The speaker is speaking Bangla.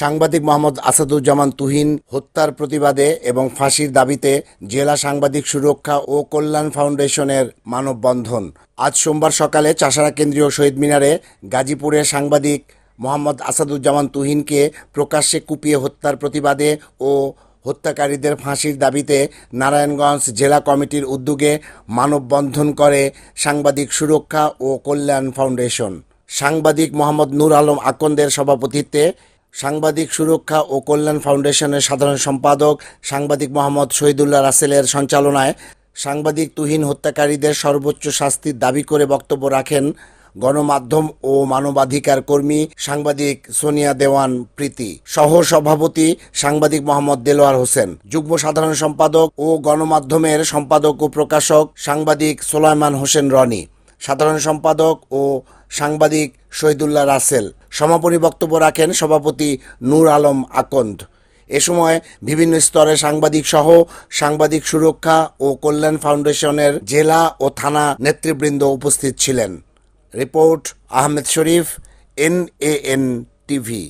সাংবাদিক মোহাম্মদ আসাদুজ্জামান তুহিন হত্যার প্রতিবাদে এবং ফাঁসির দাবিতে জেলা সাংবাদিক সুরক্ষা ও কল্যাণ ফাউন্ডেশনের মানববন্ধন। আজ সোমবার সকালে চাষারা কেন্দ্রীয় শহীদ মিনারে গাজীপুরে সাংবাদিক মোহাম্মদ আসাদুজ্জামান তুহিনকে প্রকাশ্যে কুপিয়ে হত্যার প্রতিবাদে ও হত্যাকারীদের ফাঁসির দাবিতে নারায়ণগঞ্জ জেলা কমিটির উদ্যোগে মানববন্ধন করে সাংবাদিক সুরক্ষা ও কল্যাণ ফাউন্ডেশন। সাংবাদিক মোহাম্মদ নূর আলম আকন্দের সভাপতিত্বে সাংবাদিক সুরক্ষা ও কল্যাণ ফাউন্ডেশনের সাধারণ সম্পাদক সাংবাদিক মোহাম্মদ শহীদুল্লাহ রাসেলের সঞ্চালনায় সাংবাদিক তুহিন হত্যাকারীদের সর্বোচ্চ শাস্তির দাবি করে বক্তব্য রাখেন গণমাধ্যম ও মানবাধিকার কর্মী সাংবাদিক সোনিয়া দেওয়ান প্রীতি। সহ সভাপতি সাংবাদিক মোহাম্মদ দেলোয়ার হোসেন। যুগ্ম সাধারণ সম্পাদক ও গণমাধ্যমের সম্পাদক ও প্রকাশক সাংবাদিক সোলাইমান হোসেন রনি। সাধারণ সম্পাদক ও সাংবাদিক শহীদুল্লাহ রাসেল। সমাপনী বক্তব্য রাখেন সভাপতি নূর আলম আকন্দ। এ সময় বিভিন্ন স্তরে সাংবাদিক সহ সাংবাদিক সুরক্ষা ও কল্যাণ ফাউন্ডেশনের জেলা ও থানা নেতৃবৃন্দ উপস্থিত ছিলেন। Report Ahmed Sharif N A N TV.